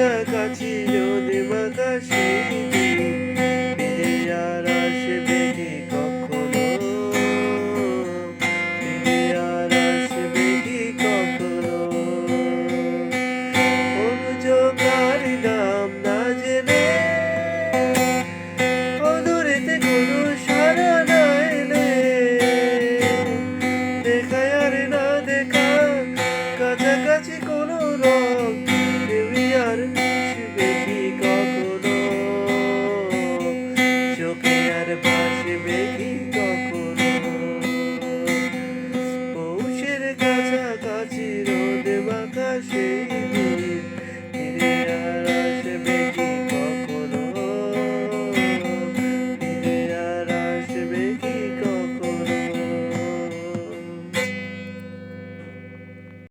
কাছাকাছি যদি বাতাসে ফিরে আর আসবে কি কখনো? ফিরে আর আসবে কি কখনো? অনুযোগার নাম না জেনে অদূরেতে কোনো সারা না এলে দেখায় আর কাছাকাছি কোনো রঙ